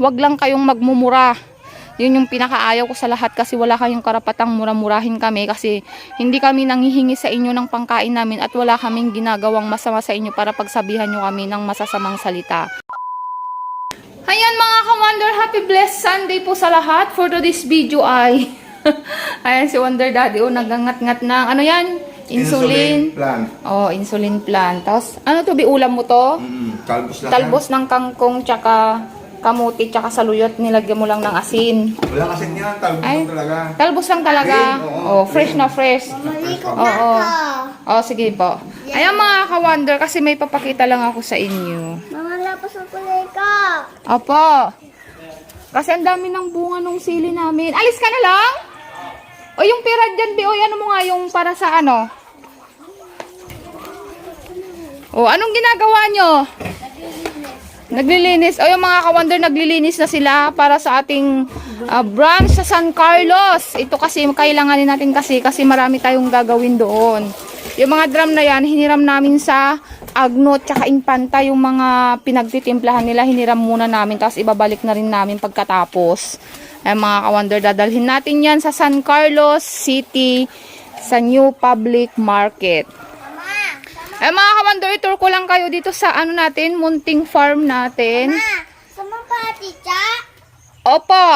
wag lang kayong magmumura. Yun yung pinakaayaw ko sa lahat kasi wala kayong karapatang mura-murahin kami kasi hindi kami nanghihingi sa inyo ng pangkain namin at wala kaming ginagawang masama sa inyo para pagsabihan nyo kami ng masasamang salita. Ayan mga ka-Wonder, happy blessed Sunday po sa lahat. For today's video ay, ayan si Wonder Daddy, oh, nagangat-ngat ng, ano yan? Insulin. plan. Oh, insulin plan. Tapos, ano to, biulam mo to? Mm, talbos lang. Talbos ng kangkong, tsaka kamuti, tsaka saluyot, nilagyan mo lang ng asin. Wala kasi niyan, talbos Ay. lang talaga. Talbos lang talaga. Plain, oo, Oh, fresh plain. na fresh. Oo. Oo. Oh, sige po. Ayan mga ka-wonder, kasi may papakita lang ako sa inyo. Mama, lapos ang kulay ka. Opo. Kasi ang dami ng bunga nung sili namin. Alis ka na lang? O yung pera dyan, Bi, oy, ano mo nga yung para sa ano? O, anong ginagawa nyo? Naglilinis. O, yung mga ka-wonder, naglilinis na sila para sa ating ah, branch sa San Carlos. Ito kasi, kailanganin natin kasi, kasi marami tayong gagawin doon. Yung mga drum na yan, hiniram namin sa Agno tsaka Infanta, yung mga pinagtitimplahan nila, hiniram muna namin, tapos ibabalik na rin namin pagkatapos. Ay mga ka-wonder, dadalhin natin yan sa San Carlos City, sa New Public Market. Ay mga ka-wonder, tour ko lang kayo dito sa ano natin, munting farm natin. Ma, sama pa, tita? Opo.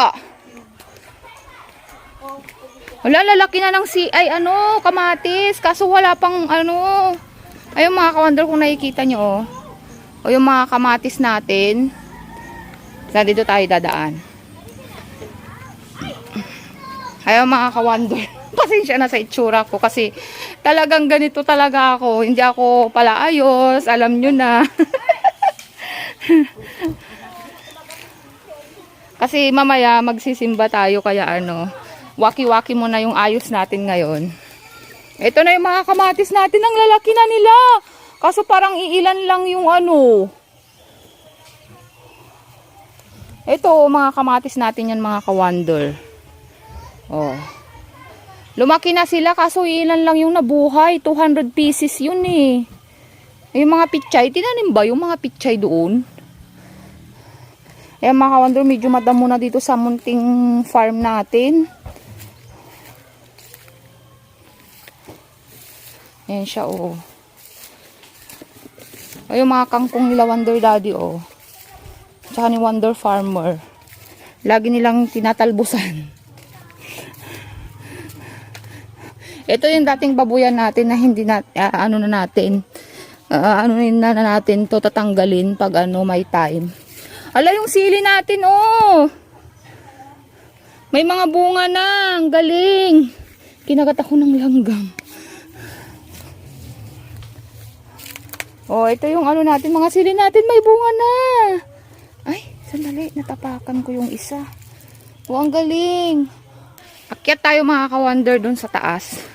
Wala, lalaki na ng si, ay ano, kamatis. Kaso wala pang ano. Ayun mga ka-wonder kung nakikita nyo, oh. O yung mga kamatis natin. Na dito tayo dadaan. Ayun mga ka-wonder. Pasensya na sa itsura ko kasi talagang ganito talaga ako. Hindi ako pala ayos. Alam nyo na. Kasi mamaya magsisimba tayo kaya ano, waki-waki mo na yung ayos natin ngayon. Ito na yung mga kamatis natin, ang lalaki na nila. Kaso parang iilan lang yung ano. Ito, mga kamatis natin yan mga ka-wonder. Oh. Lumaki na sila kaso ilan lang yung nabuhay. 200 pieces yun eh. Yung mga pichay, tinanim ba yung mga pichay doon? Ayan mga ka-wonder, medyo madamo na dito sa munting farm natin. Ayan siya, oh. Ayun mga kangkong nila Wonder Daddy, oh. Tsaka ni Wonder Farmer. Lagi nilang tinatalbusan. Ito yung dating babuyan natin na hindi na, ah, ano na natin, ah, ano na natin to tatanggalin pag ano may time. Ala yung sili natin, oh. May mga bunga na. Ang galing. Kinagat ako ng langgam. Oh, ito yung ano natin, mga sili natin, may bunga na. Ay, sandali, natapakan ko yung isa. Oh, ang galing. Akyat tayo mga ka-wonder dun sa taas.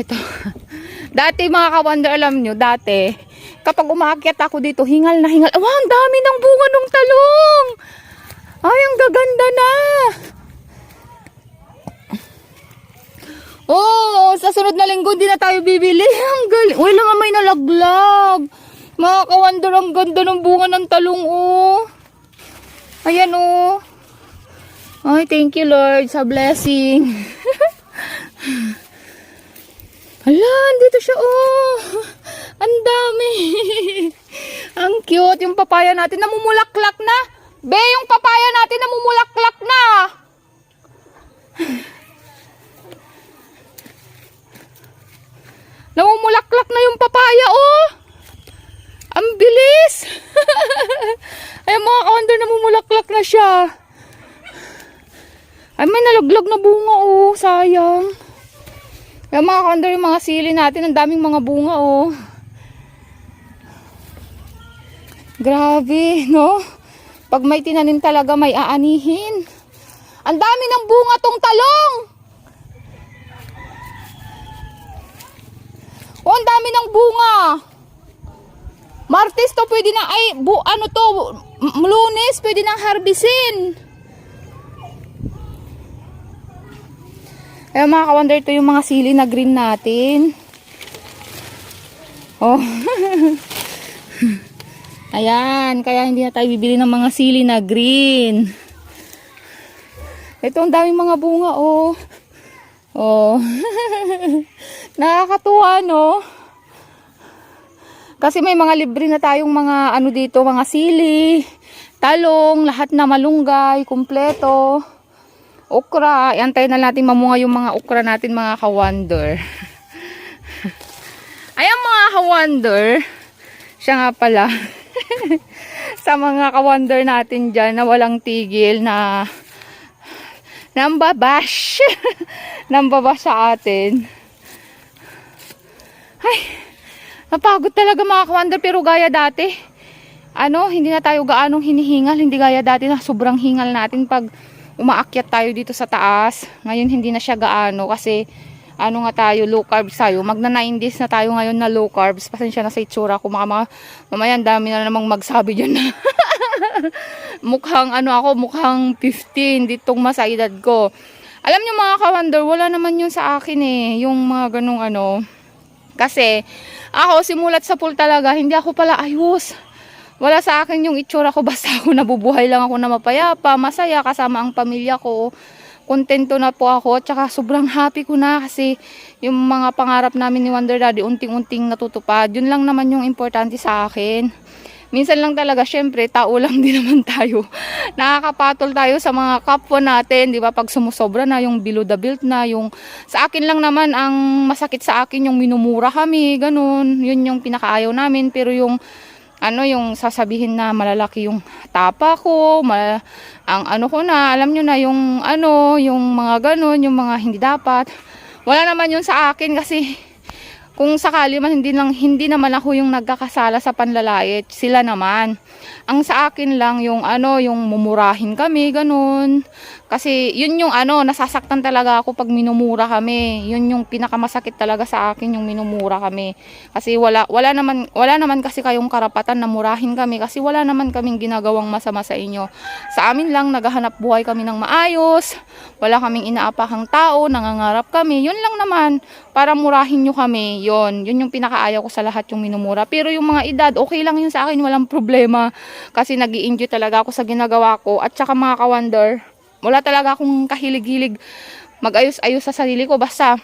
Ito. Dati mga ka-wonder, alam nyo, dati, kapag umaakyat ako dito, hingal na hingal. Wow, ang dami ng bunga ng talong! Ay, ang gaganda na! Oh, sa sunod na linggo, hindi na tayo bibili. Ang galing. Uy, lang may nalaglag. Mga ka-wonder, ang ganda ng bunga ng talong, oh. Ayan, oh. Ay, thank you, Lord, sa blessing. Hala, dito siya, oh. Ang dami. Ang cute. Yung papaya natin, namumulaklak na. Be, yung papaya natin, namumulaklak na. Namumulaklak na yung papaya, oh. Ang bilis. Ay, mga ka-wonder, namumulaklak na siya. Ay, may nalaglag na bunga, oh. Sayang. Yung mga kondor, yung mga sili natin, ang daming mga bunga, oh. Grabe, no? Pag may tinanim talaga, may aanihin. Ang dami ng bunga tong talong! Oh, ang dami ng bunga! Martes to, pwede na, ay, bu, ano to, lunes, pwede nang harbisin. Kaya mga ka-wonder, ito yung mga sili na green natin. Oh. Ayan, kaya hindi na tayo bibili ng mga sili na green. Ito ang daming mga bunga, oh. Oh. Nakakatuwa, no? Kasi may mga libre na tayong mga ano dito, mga sili, talong, lahat na malunggay, kumpleto. Okra, antay na natin mamunga yung mga okra natin mga ka-wonder. Ayan mga ka-wonder, siya nga pala. sa mga ka-wonder natin dyan na walang tigil na nambabash. nambabash sa atin. Ay, napagod talaga mga ka-wonder pero gaya dati. Ano, hindi na tayo gaanong hinihingal, hindi gaya dati na sobrang hingal natin pag umaakyat tayo dito sa taas. Ngayon hindi na siya gaano kasi ano nga tayo, low carbs tayo. Magna 9 days na tayo ngayon na low carbs. Pasensya na sa itsura ko. Maka, mga, mamaya dami na namang magsabi dyan mukhang ano ako, mukhang 15 ditong masa edad ko. Alam niyo mga ka-wonder, wala naman yun sa akin eh. Yung mga ganong ano. Kasi ako simulat sa pool talaga, hindi ako pala ayos. Wala sa akin yung itsura ko basta ako nabubuhay lang ako na mapayapa, masaya kasama ang pamilya ko. Kontento na po ako, tsaka sobrang happy ko na kasi yung mga pangarap namin ni Wonder Daddy unting-unting natutupad. Yun lang naman yung importante sa akin. Minsan lang talaga, syempre, tao lang din naman tayo. Nakakapatol tayo sa mga kapwa natin, di ba? Pag sumusobra na, yung below the belt na, yung... Sa akin lang naman, ang masakit sa akin, yung minumura kami, ganun. Yun yung pinakaayaw namin. Pero yung ano yung sasabihin na malalaki yung tapa ko, mal- ang ano ko na, alam nyo na yung ano, yung mga ganun, yung mga hindi dapat. Wala naman yun sa akin kasi kung sakali man hindi lang hindi naman ako yung nagkakasala sa panlalait, sila naman. Ang sa akin lang yung ano, yung mumurahin kami, ganun. Kasi yun yung ano, nasasaktan talaga ako pag minumura kami. Yun yung pinakamasakit talaga sa akin yung minumura kami. Kasi wala wala naman wala naman kasi kayong karapatan na murahin kami kasi wala naman kaming ginagawang masama sa inyo. Sa amin lang naghahanap buhay kami ng maayos. Wala kaming inaapakang tao, nangangarap kami. Yun lang naman para murahin nyo kami. Yun, yun yung pinakaayaw ko sa lahat yung minumura. Pero yung mga edad, okay lang yun sa akin, walang problema. Kasi nag enjoy talaga ako sa ginagawa ko. At saka mga ka-wonder, wala talaga akong kahilig-hilig mag-ayos-ayos sa sarili ko. Basta,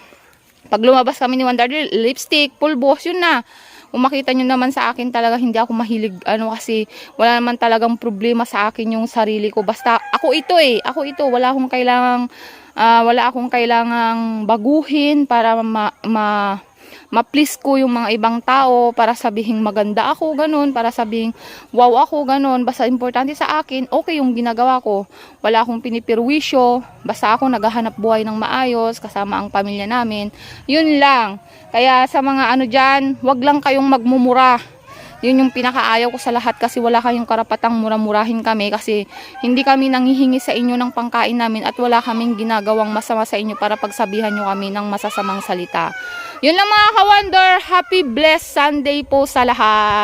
pag lumabas kami ni Wonder, lipstick, pulbos, yun na. Kung makita nyo naman sa akin talaga, hindi ako mahilig, ano kasi, wala naman talagang problema sa akin yung sarili ko. Basta, ako ito eh, ako ito, wala akong kailangang, ah, wala akong kailangang baguhin para ma, ma ma-please ko yung mga ibang tao para sabihin maganda ako, ganun, para sabihin wow ako, ganun. Basta importante sa akin, okay yung ginagawa ko. Wala akong pinipirwisyo, basta ako naghahanap buhay ng maayos, kasama ang pamilya namin. Yun lang. Kaya sa mga ano dyan, wag lang kayong magmumura. Yun yung pinakaayaw ko sa lahat kasi wala kayong karapatang mura-murahin kami kasi hindi kami nanghihingi sa inyo ng pangkain namin at wala kaming ginagawang masama sa inyo para pagsabihan nyo kami ng masasamang salita. Yun lang mga ka-wonder. Happy blessed Sunday po sa lahat.